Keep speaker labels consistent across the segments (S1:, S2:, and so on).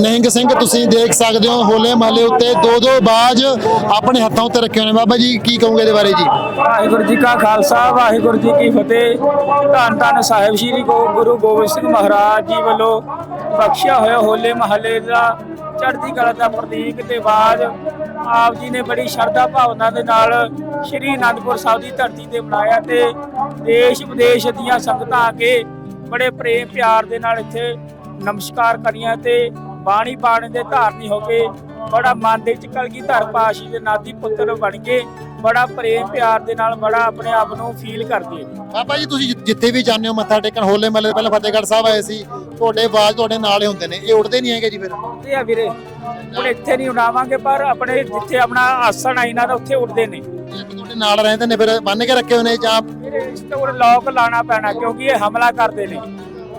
S1: ਨਿਹੰਗ ਸਿੰਘ, ਤੁਸੀਂ ਦੇਖ ਸਕਦੇ ਹੋ ਹੋਲੇ ਮਹੱਲੇ ਉੱਤੇ ਦੋ ਦੋ ਬਾਜ ਆਪਣੇ ਹੱਥਾਂ ਉੱਤੇ ਰੱਖੇ ਹੋਏ ਨੇ ਬਾਬਾ ਜੀ, ਕੀ ਕਹੋਗੇ ਇਹਦੇ ਬਾਰੇ ਜੀ?
S2: ਵਾਹਿਗੁਰੂ ਜੀ ਕਾ ਖਾਲਸਾ, ਵਾਹਿਗੁਰੂ ਜੀ ਕੀ ਫਤਿਹ। ਧੰਨ ਧੰਨ ਸਾਹਿਬ ਸ੍ਰੀ ਗੁਰੂ ਗੋਬਿੰਦ ਸਿੰਘ ਮਹਾਰਾਜ ਜੀ ਵੱਲੋਂ ਬਖਸ਼ਿਆ ਹੋਇਆ ਹੋਲੇ ਮਹੱਲੇ ਦਾ ਚੜ੍ਹਦੀ ਕਲਾ ਦਾ ਪ੍ਰਤੀਕ ਤੇ ਬਾਜ ਆਪ ਜੀ ਨੇ ਬੜੀ ਸ਼ਰਧਾ ਭਾਵਨਾ ਦੇ ਨਾਲ ਸ੍ਰੀ ਅਨੰਦਪੁਰ ਸਾਹਿਬ ਦੀ ਧਰਤੀ ਤੇ ਮਨਾਇਆ ਤੇ ਦੇਸ਼ ਵਿਦੇਸ਼ ਦੀਆਂ ਸੰਗਤਾਂ ਆ ਕੇ ਬੜੇ ਪ੍ਰੇਮ ਪਿਆਰ ਦੇ ਨਾਲ ਇੱਥੇ ਨਮਸਕਾਰ ਕਰੀਆਂ ਤੇ ਬਾਣੀ ਬਾਣੀ ਦੇ ਧਾਰਨੀ ਹੋ ਕੇ ਬੜਾ ਮਨ ਦੇ ਵਿੱਚ ਕਲਗੀਧਰ ਪਾਸ਼ੀ ਦੇ ਨਾਦੀ ਪੁੱਤਰ ਬਣ ਕੇ ਬੜਾ ਪ੍ਰੇਮ ਪਿਆਰ ਦੇ ਨਾਲ ਬੜਾ ਆਪਣੇ ਆਪ ਨੂੰ ਫੀਲ ਕਰਦੇ ਨੇ।
S1: ਬਾਬਾ ਜੀ ਤੁਸੀਂ ਜਿੱਥੇ ਵੀ ਜਾਂਦੇ ਹੋ ਮੱਥਾ ਟੇਕਣ ਹੋਲੇ ਮਹੱਲੇ ਪਹਿਲਾਂ ਫਤਿਹਗੜ੍ਹ ਸਾਹਿਬ ਆਏ ਸੀ ਤੁਹਾਡੇ ਬਾਜ ਤੁਹਾਡੇ ਨਾਲ ਹੀ ਹੁੰਦੇ ਨੇ। ਇਹ ਉੜਦੇ ਨਹੀਂ ਹੈਗੇ ਜੀ ਫਿਰ?
S2: ਤੇ ਆ ਵੀਰੇ। ਹੁਣ ਇੱਥੇ ਨਹੀਂ ਉਡਾਵਾਂਗੇ ਪਰ ਆਪਣੇ ਜਿੱਥੇ ਆਪਣਾ ਆਸਣ ਆ ਇਹਨਾਂ ਦਾ ਉੱਥੇ ਉੱਡਦੇ ਨੇ।
S1: ਇੱਕ ਤੁਹਾਡੇ ਨਾਲ ਰਹਿੰਦੇ ਨੇ ਫਿਰ ਬੰਨ ਕੇ ਰੱਖੇ ਹੋਏ ਨੇ ਜਾਂ
S2: ਇਸ ਤੇ ਉਹ ਲੋਕ ਲਾਣਾ ਪੈਣਾ ਕਿਉਂਕਿ ਇਹ ਹਮਲਾ ਕਰਦੇ ਨੇ।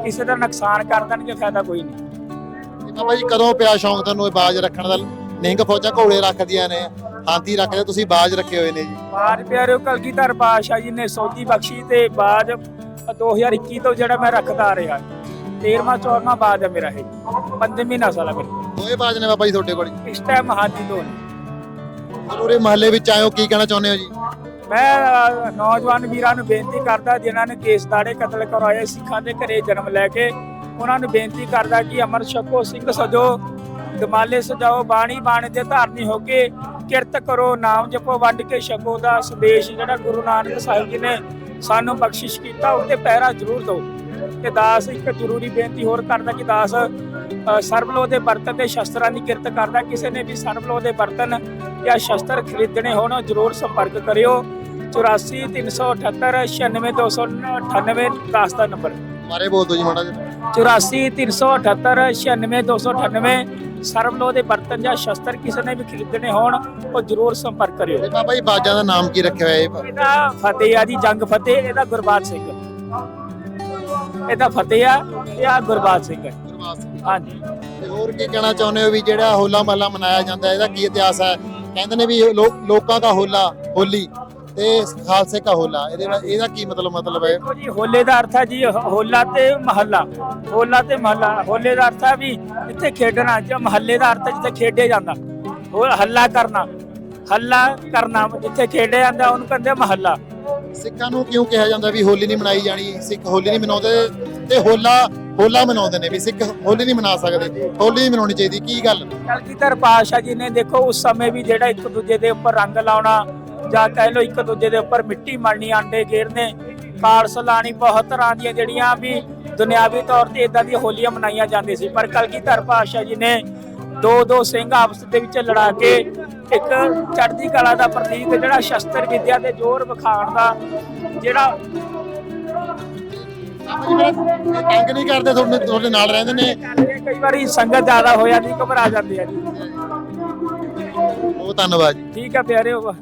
S2: ਕਿਸੇ ਦਾ ਨੁਕਸਾਨ ਕਰ ਦੇਣਗੇ ਫਾਇਦਾ ਕੋਈ ਨਹੀਂ।
S1: ਬਾਬਾ ਜੀ ਕਦੋਂ ਪਿਆ ਸ਼ੌਂਕ ਤੁਹਾਨੂੰ ਇਹ ਬਾਜ ਰੱਖਣ ਦਾ? ਨਿਹੰਗ ਫੌਜਾਂ ਘੋੜੇ ਰੱਖਦੀਆਂ ਨੇ ਹਾਥੀ ਰੱਖਦੇ ਤੁਸੀਂ ਬਾਜ ਰੱਖੇ ਹੋਏ ਨੇ ਜੀ।
S2: ਬਾਜ ਪਿਆਰਿਓ ਕਲਗੀਧਰ ਪਾਸ਼ਾ ਜੀ ਨੇ ਸੋਝੀ ਬਖਸ਼ੀ ਤੇ ਬਾਜ 2021 ਤੋਂ ਜਿਹੜਾ ਮੈਂ ਰੱਖਦਾ ਆ ਰਿਹਾ। 13ਵਾਂ 14ਵਾਂ ਬਾਜ ਹੈ ਮੇਰਾ ਇਹ। ਪੰਜਵੀਂ ਨਸਲ ਹੈ ਮੇਰੀ।
S1: ਦੋਏ ਬਾਜ ਨੇ ਬਾਬਾ ਜੀ ਤੁਹਾਡੇ ਕੋਲ?
S2: ਇਸ ਟਾਈਮ ਹਾਂਜੀ ਦੋ ਨੇ
S1: ਪੂਰੇ ਮਹੱਲੇ ਵਿੱਚ ਆਇਓ ਕੀ ਕਹਿਣਾ ਚਾਹੁੰਦੇ ਹੋ ਜੀ?
S2: ਮੈਂ ਨੌਜਵਾਨ ਵੀਰਾਂ ਨੂੰ ਬੇਨਤੀ ਕਰਦਾ, ਜਿਨ੍ਹਾਂ ਨੇ ਕੇਸ ਦਾੜੇ ਕਤਲ ਕਰਵਾਏ ਸਿੱਖਾਂ ਦੇ ਘਰੇ ਜਨਮ ਲੈ ਕੇ, ਉਹਨਾਂ ਨੂੰ ਬੇਨਤੀ ਕਰਦਾ ਕਿ ਅਮਰ ਛਕੋ, ਸਿੰਘ ਸਜੋ, ਦਮਾਲੇ ਸਜਾਓ, ਬਾਣੀ ਬਾਣੀ ਦੇ ਧਾਰਨੀ ਹੋ ਕੇ ਕਿਰਤ ਕਰੋ, ਨਾਮ ਜਪੋ, ਵੰਡ ਕੇ ਛਕੋ ਦਾ ਸੰਦੇਸ਼ ਜਿਹੜਾ ਗੁਰੂ ਨਾਨਕ ਸਾਹਿਬ ਜੀ ਨੇ ਸਾਨੂੰ ਬਖਸ਼ਿਸ਼ ਕੀਤਾ ਉਹਤੇ ਪਹਿਰਾ ਜ਼ਰੂਰ ਦਿਓ। ਤੇ ਦਾਸ ਇੱਕ ਜ਼ਰੂਰੀ ਬੇਨਤੀ ਹੋਰ ਕਰਦਾ ਕਿ ਦਾਸ ਸਰਬਲੋ ਦੇ ਬਰਤਨ ਤੇ ਸ਼ਸਤਰਾਂ ਦੀ ਕਿਰਤ ਕਰਦਾ, ਕਿਸੇ ਨੇ ਵੀ ਸਰਬਲੋ ਦੇ ਬਰਤਨ ਜਾਂ ਸ਼ਸਤਰ ਖਰੀਦਣੇ ਹੋਣ ਜ਼ਰੂਰ ਸੰਪਰਕ ਕਰਿਓ। 84 378 96298 10 ਦਾ ਨੰਬਰ।
S1: ਮਾਰੇ ਬੋਲ ਦਿਓ ਜੀ ਮਾੜਾ ਜਿਹਾ।
S2: 84 378 96298 ਸਰਬਲੋ ਦੇ ਬਰਤਨ ਜਾਂ ਸ਼ਸਤਰ ਕਿਸੇ ਨੇ ਵੀ ਖਰੀਦਣੇ ਹੋਣ ਉਹ ਜ਼ਰੂਰ ਸੰਪਰਕ ਕਰਿਓ।
S1: ਤੇ ਬਾਬਾ ਜੀ ਬਾਜਾਂ ਦਾ ਨਾਮ ਕੀ ਰੱਖਿਆ ਹੋਇਆ ਹੈ
S2: ਇਹਦਾ ਫਤਿਹ ਆ ਜੀ ਜੰਗ ਫਤਿਹ ਇਹਦਾ ਗੁਰਬਾਜ ਸਿੰਘ। ਇਹਦਾ ਫਤਿਹ ਆ ਇਹ ਆ ਗੁਰਬਾਜ ਸਿੰਘ। ਹੈ ਹਾਂਜੀ।
S1: ਤੇ ਹੋਰ ਕੀ ਕਹਿਣਾ ਚਾਹੁੰਦੇ ਹੋ ਵੀ ਜਿਹੜਾ ਹੋਲਾ ਮਹੱਲਾ ਮਨਾਇਆ ਜਾਂਦਾ ਹੈ, ਇਹਦਾ ਕੀ ਇਤਿਹਾਸ ਹੈ? ਕਹਿੰਦੇ ਨੇ ਵੀ ਇਹ ਲੋਕਾਂ ਦਾ ਹੋਲਾ ਹੋਲੀ। ਤੇ ਖਾਲਸੇ ਦਾ ਹੋਲਾ ਇਹਦੇ ਨਾਲ- ਇਹਦਾ ਕੀ ਮਤਲਬ ਮਤਲਬ ਹੈ?
S2: ਦੇਖੋ ਜੀ ਹੋਲੇ ਦਾ ਅਰਥ ਹੈ ਜੀ ਹੋਲਾ ਤੇ ਮਹੱਲਾ। ਹੋਲਾ ਤੇ ਮਹੱਲਾ ਹੋਲੇ ਦਾ ਅਰਥ ਹੈ ਵੀ ਇੱਥੇ ਖੇਡਣਾ ਜਾਂ ਮਹੱਲੇ ਦਾ ਅਰਥ ਹੈ ਜਿੱਥੇ ਖੇਡੇ ਜਾਂਦਾ। ਹੋਰ ਹੱਲਾ ਕਰਨਾ ਹੱਲਾ ਕਰਨਾ ਜਿੱਥੇ ਖੇਡਿਆ ਜਾਂਦਾ ਉਹਨੂੰ ਕਹਿੰਦੇ ਮਹੱਲਾ।
S1: ਸਿੱਖਾਂ ਨੂੰ ਕਿਉਂ ਕਿਹਾ ਜਾਂਦਾ ਵੀ ਹੋਲੀ ਨਹੀਂ ਮਨਾਈ ਜਾਣੀ? ਸਿੱਖ ਹੋਲੀ ਨਹੀਂ ਮਨਾਉਂਦੇ ਤੇ ਹੋਲਾ ਹੋਲਾ ਮਨਾਉਂਦੇ ਨੇ ਵੀ ਸਿੱਖ ਹੋਲੀ ਨਹੀਂ ਮਨਾ ਸਕਦੇ ਹੋਲੀ ਮਨਾਉਣੀ ਚਾਹੀਦੀ ਕੀ ਗੱਲ?
S2: ਕਲਗੀਧਰ ਪਾਸ਼ਾ ਜੀ ਨੇ ਦੇਖੋ ਉਸ ਸਮੇਂ ਵੀ ਜਿਹੜਾ ਇੱਕ ਦੂਜੇ ਦੇ ਉੱਪਰ ਰੰਗ ਲਾਉਣਾ ਜਾਂ ਕਹਿ ਲਓ ਇੱਕ ਦੂਜੇ ਦੇ ਉੱਪਰ ਮਿੱਟੀ ਮਾਰਨੀ ਆਂਡੇ ਗੇਰਨੇ ਕਾਰਸ ਲਾਣੀ ਬਹੁਤ ਤਰ੍ਹਾਂ ਦੀਆਂ ਜਿਹੜੀਆਂ ਵੀ ਦੁਨਿਆਵੀ ਤੌਰ ਤੇ ਇਦਾਂ ਦੀਆਂ ਹੋਲੀਆਂ ਮਨਾਈਆਂ ਜਾਂਦੀਆਂ ਸੀ। ਪਰ ਕਲਗੀਧਰ ਪਾਸ਼ਾ ਜੀ ਨੇ ਦੋ ਦੋ ਸਿੰਘ ਆਪਸ ਦੇ ਵਿੱਚ ਲੜਾ ਕੇ ਇੱਕ ਚੜ੍ਹਦੀ ਕਲਾ ਦਾ ਪ੍ਰਤੀਕ ਜਿਹੜਾ ਸ਼ਸਤਰ ਵਿਦਿਆ ਦੇ ਜ਼ੋਰ ਵਿਖਾਉਣ ਦਾ ਜਿਹੜਾ
S1: ਤੰਗ ਨਹੀਂ ਕਰਦੇ ਤੁਹਾਡੇ ਤੁਹਾਡੇ ਨਾਲ ਰਹਿੰਦੇ ਨੇ?
S2: ਕਈ ਵਾਰੀ ਸੰਗਤ ਜ਼ਿਆਦਾ ਹੋ ਜਾਂਦੀ ਘਬਰਾ ਜਾਂਦੀ ਹੈ ਜੀ।
S1: ਬਹੁਤ ਧੰਨਵਾਦ ਜੀ।
S2: ਠੀਕ ਹੈ ਪਿਆਰਿਓ।